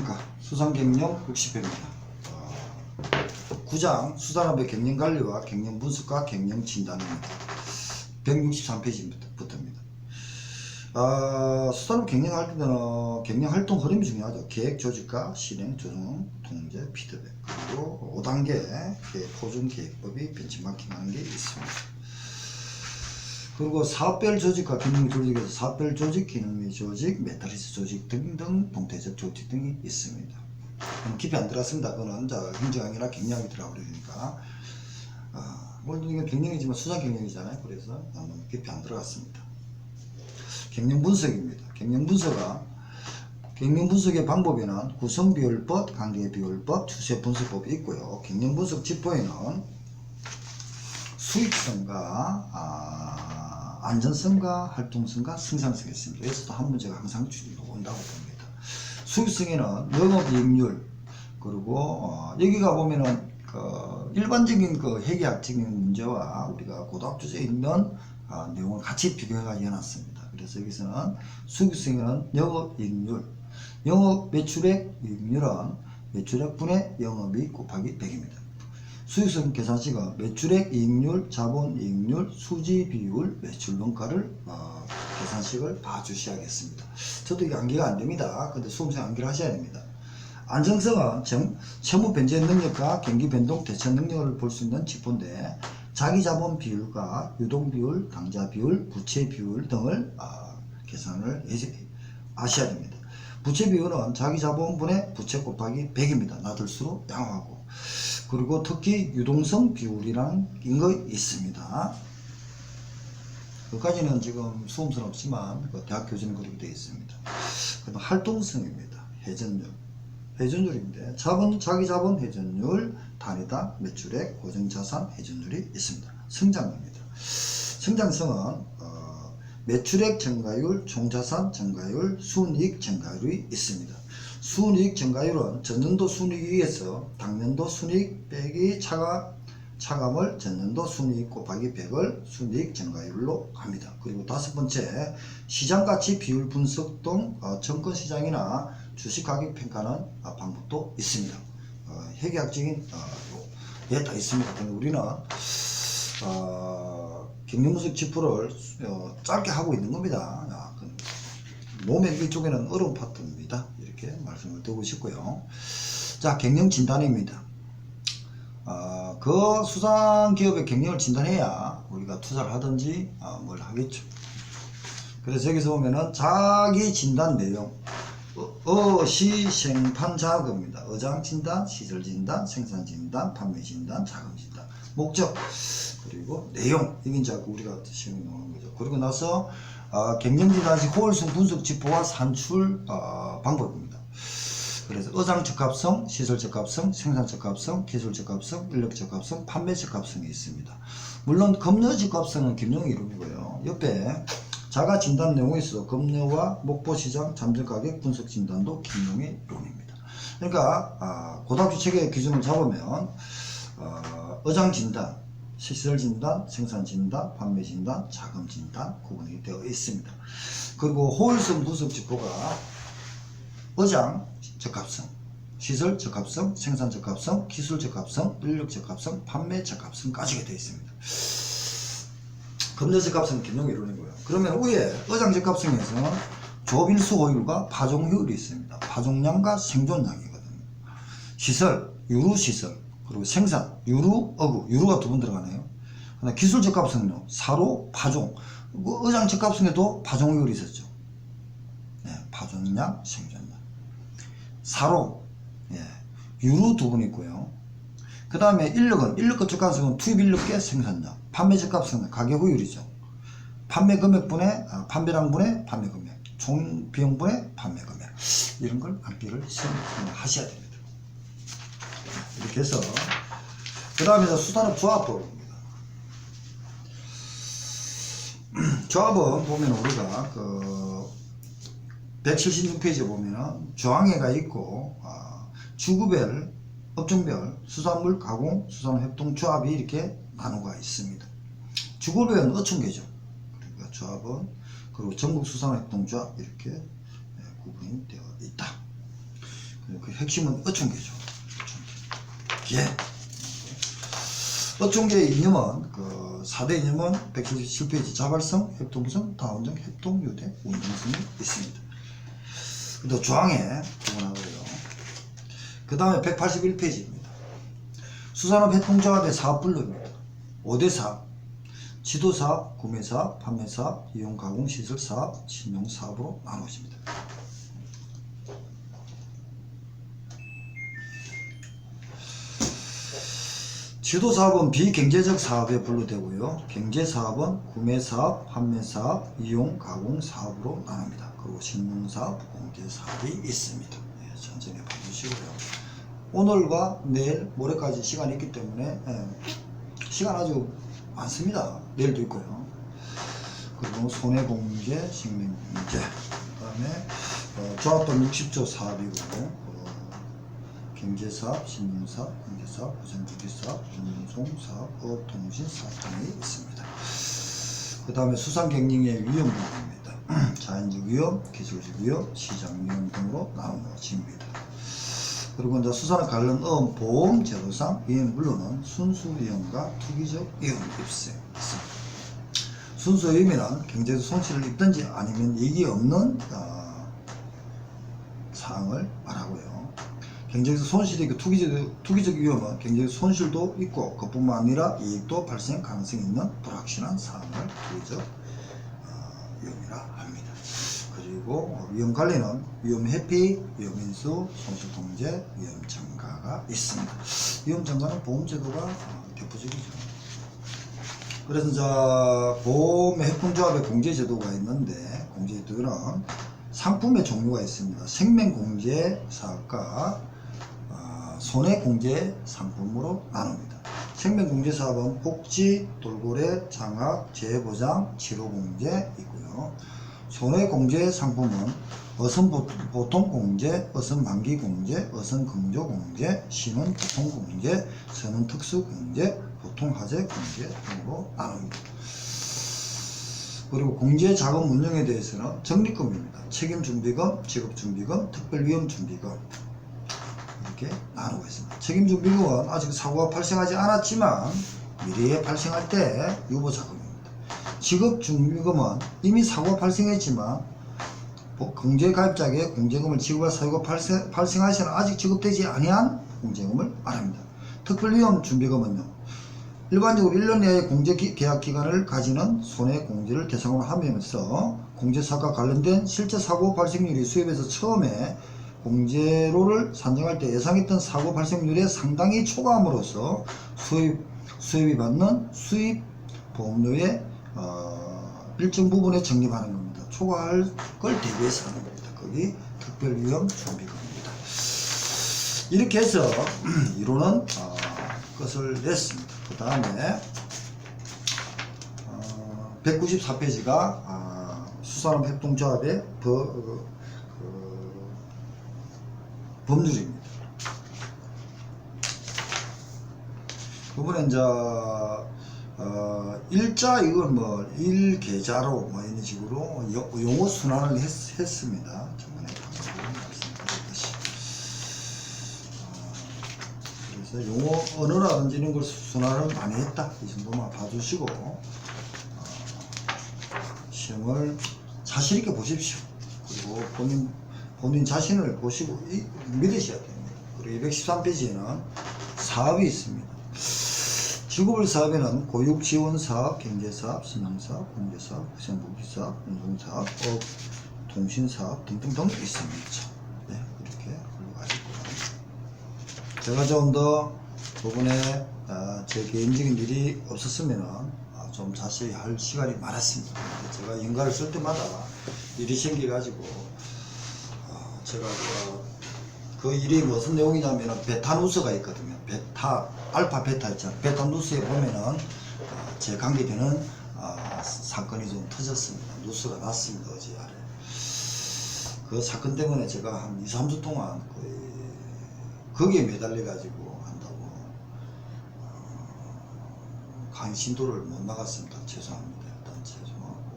안녕하십니까 수산경영 60회입니다. 구장 수산업의 경영 관리와 경영 분석과 경영 진단입니다. 163페이지부터입니다. 아, 수산업 경영할 때는 경영 활동 흐름이 중요하죠. 계획 조직과 실행 조정 통제 피드백 그리고 5단계 계획 포준 계획법이 벤치마킹하는 게 있습니다 그리고 사업별 조직과 기능 조직에서 사업별 조직, 기능의 조직, 메타리스 조직 등등 동태적 조직 등이 있습니다. 깊이 안 들어갔습니다. 그거는 자, 행정학이나 경영학이 들어가 버리니까. 아, 물론 이게 경영이지만 수상 경영이잖아요. 그래서 너무 깊이 안 들어갔습니다. 경영 분석입니다. 경영 분석은 경영 분석의 방법에는 구성 비율법, 관계 비율법, 추세 분석법이 있고요. 경영 분석 지표에는 수익성과 아, 안전성과 활동성과 생산성이 있습니다. 여기서도 한 문제가 항상 줄이고 온다고 봅니다. 수익성에는 영업이익률 그리고 어, 여기가 보면은 그 일반적인 그 회계학적인 문제와 우리가 고등학교에 있는 아, 내용을 같이 비교해가 해놨습니다. 그래서 여기서는 수익성에는 영업이익률, 영업 매출액 이익률은 매출액 분의 영업이익 곱하기 100입니다. 수익성 계산식은 매출액 이익률, 자본 이익률, 수지 비율, 매출 원가를 어, 계산식을 봐 주셔야겠습니다. 저도 이게 암기가 안 됩니다. 근데 수험생 암기를 하셔야 됩니다. 안정성은 정, 채무 변제 능력과 경기 변동 대처 능력을 볼 수 있는 지표인데 자기 자본 비율과 유동 비율, 당자 비율, 부채 비율 등을 아, 계산을 해- 아셔야 됩니다. 부채 비율은 자기 자본분의 부채 곱하기 100입니다. 나들수록 양호하고 그리고 특히 유동성 비율이라는 거 있습니다. 여기까지는 지금 수험선 없지만 그 대학 교재는 그렇게 되어 있습니다. 그다음 활동성입니다. 회전율. 회전율인데 자본 자기 자본 회전율 단위당 매출액 고정자산 회전율이 있습니다. 성장입니다. 성장성은 어, 매출액 증가율, 총자산 증가율, 순이익 증가율이 있습니다. 순이익 증가율은 전년도 순이익에 의해서 당년도 순이익 빼기 차감, 차감을 전년도 순이익 곱하기 100을 순이익 증가율로 합니다. 그리고 다섯 번째 시장가치 비율 분석 등 어, 증권시장이나 주식가격 평가는 어, 방법도 있습니다. 어, 회계학적인 어, 예, 다 있습니다. 근데 우리는 어, 경영분석 지표를 어, 짧게 하고 있는 겁니다. 아, 그 몸의 이쪽에는 어려운 파트입니다. 이렇게 말씀을 드리고 싶고요. 자, 경영 진단입니다. 어, 그 수상 기업의 경영을 진단해야 우리가 투자를 하든지 어, 뭘 하겠죠. 그래서 여기서 보면은 자기 진단 내용 어, 시, 생판, 자금입니다. 어장 진단, 시설 진단, 생산 진단, 판매 진단, 자금 진단. 목적 그리고 내용 이게 이제 우리가 시험에 나오는 거죠. 그리고 나서 어, 경영진단시 호월성 분석 지표와 산출 어, 방법입니다. 그래서 어장 적합성, 시설 적합성, 생산 적합성, 기술 적합성, 인력 적합성, 판매 적합성이 있습니다. 물론 검려 적합성은 김용희 이름이고요. 옆에 자가 진단 내용에 있어 검려와 목포 시장 잠재 가격 분석 진단도 김용희 이론입니다. 그러니까 아, 고등학교 체계 기준을 잡으면 어, 어장 진단, 시설 진단, 생산 진단, 판매 진단, 자금 진단 구분이 되어 있습니다. 그리고 호일성 분석 지표가 어장 적합성, 시설 적합성, 생산 적합성, 기술 적합성, 인력 적합성, 판매 적합성까지 되어 있습니다. 검내 적합성은 김용 이론이고요. 그러면 위에 어장 적합성에서는 조빌수 호율과 파종 효율이 있습니다. 파종량과 생존량이거든요. 시설, 유루 시설, 그리고 생산, 유루, 어구, 유루가 두 번 들어가네요. 기술 적합성요, 사로, 파종. 그 어장 적합성에도 파종 효율이 있었죠. 네, 파종량, 생존량. 사로, 예, 유루 두 번 있고요. 그 다음에 인력은, 인력과 적합성은 투입 인력계 생산량, 판매 적합성은 가격 효율이죠. 판매 금액분의, 아, 판매량분의 판매 금액, 총 비용분의 판매 금액. 이런 걸 암기를 하셔야 됩니다. 이렇게 해서, 그 다음에 수산업 조합법입니다. 조합은 보면 우리가 그 176페이지에 보면은 조항회가 있고 아, 주구별, 업종별, 수산물 가공, 수산협동 조합이 이렇게 나누가 있습니다. 주구별은 어촌계죠. 그러니까 조합은 그리고 전국 수산협동 조합 이렇게 예, 구분이 되어 있다. 그 핵심은 어촌계죠. 예. 어촌계의 이념은 그 4대 이념은 177페이지 자발성, 협동성, 다운적, 협동, 유대, 운동성이 있습니다. 또 조항에 구분하고요. 그 다음에 181페이지입니다. 수산업 협동조합의 사업분류입니다. 5대 사업, 지도사업, 구매사업, 판매사업, 이용가공시설사업, 신용사업으로 나누어집니다. 지도사업은 비경제적 사업에 분류되고요. 경제사업은 구매사업, 판매사업, 이용 가공사업으로 나눕니다. 그리고 신용사업, 공제사업이 있습니다. 예, 천천히 봐주시고요. 오늘과 내일, 모레까지 시간이 있기 때문에 예, 시간 아주 많습니다. 내일도 있고요. 그리고 손해공제, 식민공제, 그 다음에 어, 조합돈 60조 사업이고 어, 경제사업, 신용사업, 공제사업, 우선주기사업, 운송사업, 어업통신사업 등이 있습니다. 그 다음에 수상경영의 위험 부분입니다. 자연적 위험, 기술적 위험, 시장 위험 등으로 나누어집니다. 그리고 이제 수산업 관련 보험 제도상 위험 물론은 순수 위험과 투기적 위험 입세 있습니다. 순수 위험이란 경제적 손실을 입든지 아니면 이익이 없는 어, 사항을 말하고요. 경제적 손실이 있고 투기적, 투기적 위험은 경제적 손실도 있고 그뿐만 아니라 이익도 발생 가능성이 있는 불확실한 사항을 투기적 어, 위험이라 합니다. 그리고 위험 관리는 위험 회피, 위험 인수, 손실 통제, 위험 증가가 있습니다. 위험 증가는 보험 제도가 어, 대표적이죠. 그래서 이제 보험 협동조합의 공제 제도가 있는데 공제 제도는 상품의 종류가 있습니다. 생명 공제 사업과 어, 손해 공제 상품으로 나눕니다. 생명 공제 사업은 복지, 돌고래, 장학, 재보장, 치료 공제 있고요. 손해 공제 상품은 어선 보- 보통 공제, 어선 만기 공제, 어선 긍조 공제, 신원 보통 공제, 선원 특수 공제, 보통 하재 공제 등으로 나눕니다. 그리고 공제 자금 운영에 대해서는 적립금입니다. 책임 준비금, 직업 준비금, 특별 위험 준비금 이렇게 나누고 있습니다. 책임 준비금은 아직 사고가 발생하지 않았지만 미래에 발생할 때 유보 자금입니다. 직업 준비금은 이미 사고가 발생했지만 보- 공제 가입자에게 공제금을 지급할 사유가 발생, 발생하시나 아직 지급되지 아니한 공제금을 말합니다. 특별위험 준비금은요. 일반적으로 1년 내에 공제 기- 계약 기간을 가지는 손해 공제를 대상으로 하면서 공제 사고와 관련된 실제 사고 발생률이 수입에서 처음에 공제로를 산정할 때 예상했던 사고 발생률에 상당히 초과함으로써 수입 수입이 받는 수입 보험료의 어, 일정 부분에 적립하는 겁니다. 초과할 걸 대비해서 하는 겁니다. 거기 특별위험 준비금입니다. 이렇게 해서 이론은 어, 것을 냈습니다. 그 다음에 어, 194페이지가 수산업 협동조합의 법, 그, 그, 법률입니다. 그분은 이제 어, 일자 이건 뭐 일계좌로 뭐 이런 식으로 요- 용어 순환을 했, 했습니다. 저번에 말씀드렸듯이. 어, 그래서 용어 언어라든지 이런 걸 순환을 많이 했다. 이 정도만 봐주시고 어, 시험을 자신 있게 보십시오. 그리고 본인 본인 자신을 보시고 이- 믿으셔야 됩니다. 그리고 213페이지에는 사업이 있습니다. 지구별 사업에는 고육 지원 사업, 경제 사업, 신앙 사업, 공제 사업, 후생복지 사업, 운송 사업, 업, 통신 사업 등등등 있습니다. 네, 이렇게 있고요. 제가 좀 더 부분에 아, 제 개인적인 일이 없었으면 아, 좀 자세히 할 시간이 많았습니다. 제가 인가를 쓸 때마다 일이 생겨가지고 아, 제가 그, 그 일이 무슨 내용이냐면은 베타누스가 있거든요. 베타, 알파, 베타 있잖아요. 베타누스에 보면은 아, 제 관계되는 아, 사건이 좀 터졌습니다. 뉴스가 났습니다. 어제 아래. 그 사건 때문에 제가 한 2, 3주 동안 거의 거기에 매달려가지고 한다고 어, 강의 진도를 못 나갔습니다. 죄송합니다. 일단 죄송하고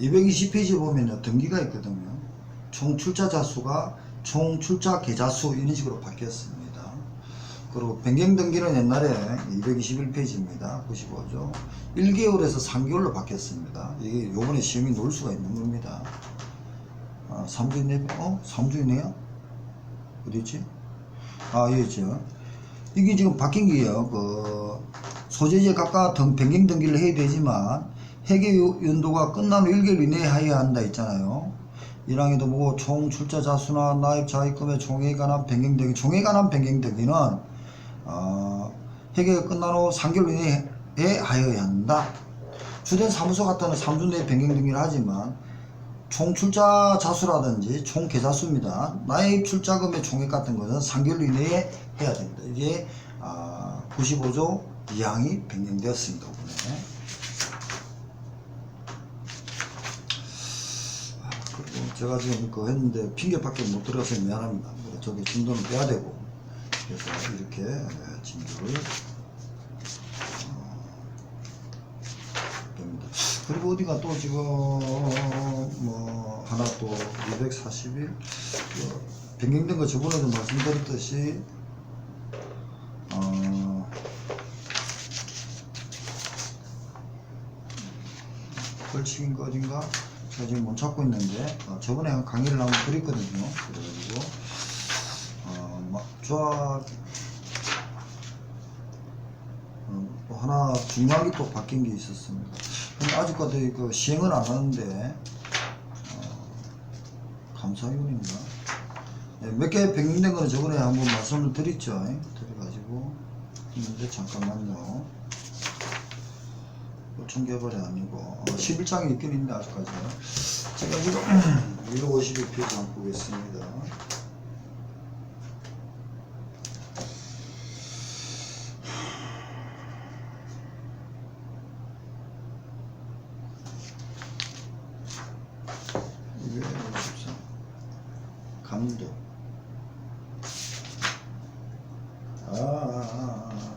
220페이지 보면 등기가 있거든요. 총 출자 자 수가 총 출자 계좌 수 이런 식으로 바뀌었습니다. 그리고 변경 등기는 옛날에 221페이지입니다. 보시고죠. 1개월에서 3개월로 바뀌었습니다. 이게 요번에 시험이 놓을 수가 있는 겁니다. 아, 3주 이내, 어? 3주 이내야? 어디있지? 아, 여기 있죠. 이게 지금 바뀐 게요. 그, 소재지에 각각 등, 변경 등기를 해야 되지만, 회계 요- 연도가 끝난 후 1개월 이내에 해야 한다 있잖아요. 1항에도 보고 총 출자 자 수나 나입 자익금의 총액에 관한 변경 등기, 총액에 관한 변경 등기는, 어, 회계가 끝난 후 3개월 이내에 하여야 한다. 주된 사무소 같은 는 3주 내에 변경 등기를 하지만, 총 출자 자수라든지 총 계좌 수입니다. 나입 출자금의 총액 같은 것은 3개월 이내에 해야 됩니다. 이게 아, 95조 2항이 변경되었습니다. 이번에. 아, 그리고 제가 지금 그 했는데 핑계밖에 못 들어서 미안합니다. 저기 진도는 빼야 되고 그래서 이렇게 예, 진도를 됩니다. 그리고 어디가 또 지금 뭐 하나 또 241 변경된 거 저번에도 말씀드렸듯이 어 벌칙인 거 어딘가 제가 지금 못 찾고 있는데 어, 저번에 한 강의를 한번 드렸거든요. 그래가지고 어막 조합 어, 또 하나 중요한 게 또 바뀐 게 있었습니다. 근데 아직까지 그 시행은 안 하는데 어, 감사위원인가? 네, 몇개 변경된 거는 저번에 한번 말씀을 드렸죠. 드려가지고 있는데 잠깐만요. 개발이 아니고 어, 11장이 있긴 있는데 아직까지 제가 지금 152페이지 한번 보겠습니다. 이게 54 감독 아, 아, 아, 아.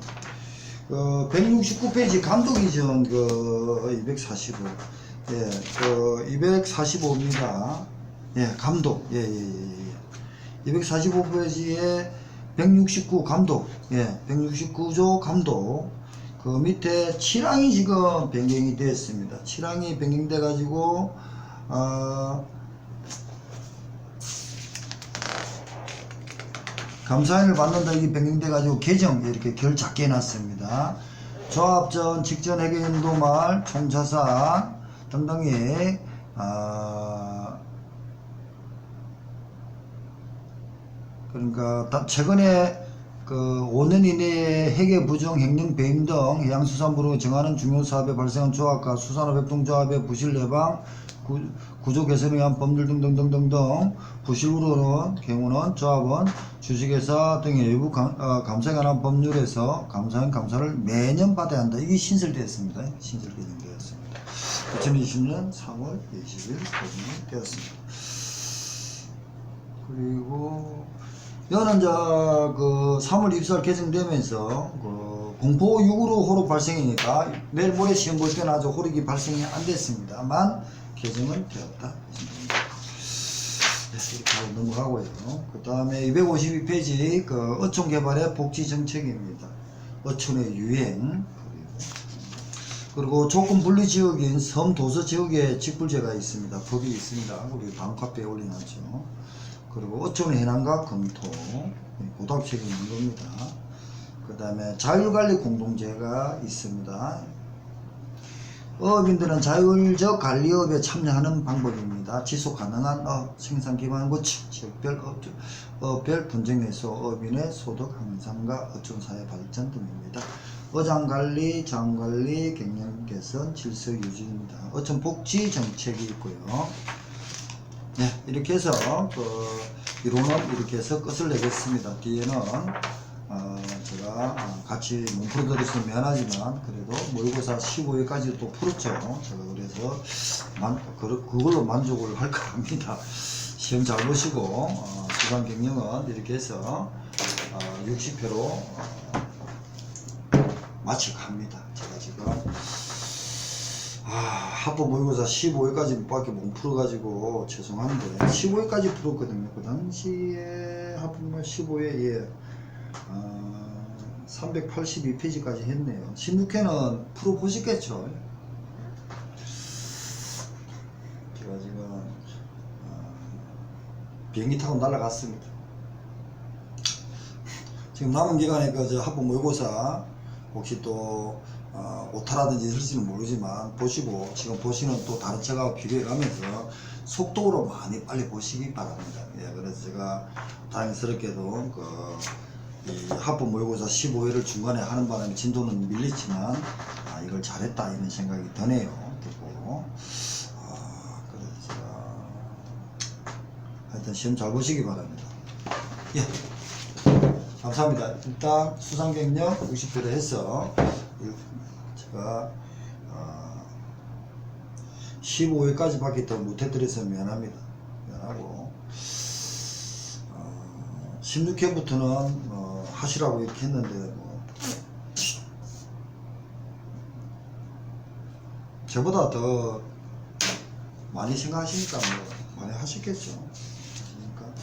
그 169페이지 감독이죠 그 245. 예, 그 245입니다. 예, 감독. 예, 예, 예. 예. 245페이지에 169 감독. 예, 169조 감독. 그 밑에 7항이 지금 변경이 되었습니다. 7항이 변경돼 가지고 어, 감사인을 받는다 이 변경돼 가지고 계정 이렇게 결 작게 해놨습니다. 조합전 직전 회계연도 말 총자산 등등이 아 그러니까 다- 최근에 그 5년 이내에 회계 부정, 횡령, 배임 등 해양수산부로 정하는 중요 사업에 발생한 조합과 수산업 협동조합의 부실 예방, 구, 구조 개선을 위한 법률 등등등등등 부실으로는 경우는 조합은 주식회사 등의 외부 감, 어, 감사에 관한 법률에서 감사원 감사를 매년 받아야 한다. 이게 신설되었습니다. 신설 개정되었습니다. 2020년 3월 20일 개정이 되었습니다. 그리고 이거는 이제 그 3월 입설 개정되면서 그 공포 6으로 호로 발생이니까 내일 모레 시험 볼 때는 아직 호력이 발생이 안 됐습니다만 개정은 되었다. 하고 넘어가고요. 그 다음에 252페이지 그 어촌 개발의 복지 정책입니다. 어촌의 유행 그리고 조건 분리 지역인 섬 도서 지역에 직불제가 있습니다. 법이 있습니다. 우리 다음 카페에 올려놨죠. 그리고 어촌 해남과 검토 고답책이 있는 겁니다. 그 다음에 자율관리 공동체가 있습니다. 어업인들은 자율적 관리업에 참여하는 방법입니다. 지속 가능한 업, 생산 기반 고치, 지역별 업, 업별 분쟁에서 어업인의 소득 향상과 어촌사회 발전 등입니다. 어장 관리, 장 관리, 경영 개선, 질서 유지입니다. 어촌 복지 정책이 있고요. 네, 이렇게 해서 그 이론은 이렇게 해서 끝을 내겠습니다. 뒤에는 어, 제가 어, 같이 못 풀어드려서 미안하지만 그래도 모의고사 15회까지 또 풀었죠. 제가 그래서 만, 그, 그걸로 만족을 할 겁니다. 시험 잘 보시고 어, 수강 경영은 이렇게 해서 어, 60회로 어, 마치고 합니다. 제가 지금 아, 합법 모의고사 15회까지 밖에 못 풀어가지고 죄송한데 15회까지 풀었거든요. 그 당시에 합법모 15회 예, 아, 382페이지까지 했네요. 16회는 풀어 보시겠죠? 제가 지금 아, 비행기 타고 날아갔습니다. 지금 남은 기간에 그저 합법 모의고사 혹시 또 어, 오타라든지 있을지는 모르지만 보시고 지금 보시는 또 다른 책하고 비교해 가면서 속도로 많이 빨리 보시기 바랍니다. 예, 그래서 제가 다행스럽게도 그, 이 합법 모의고사 15회를 중간에 하는 바람에 진도는 밀리지만 아, 이걸 잘했다 이런 생각이 드네요. 듣고 아, 그래서 제가 하여튼 시험 잘 보시기 바랍니다. 예. 감사합니다. 일단 수상 경력 60회를 해서 제가 어, 15회까지밖에 더 못해드려서 미안합니다. 미안하고 어, 16회부터는 어, 하시라고 이렇게 했는데 뭐 저보다 더 많이 생각하시니까 뭐 많이 하셨겠죠. 하시니까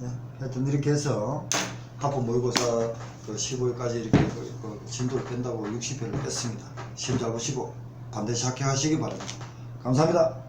네, 하여튼 이렇게 해서 합법 모의고사 그 15회까지 이렇게 그, 그 진도를 뺀다고 60회를 뺐습니다. 시험 잘 보시고 반드시 합격하시기 바랍니다. 감사합니다.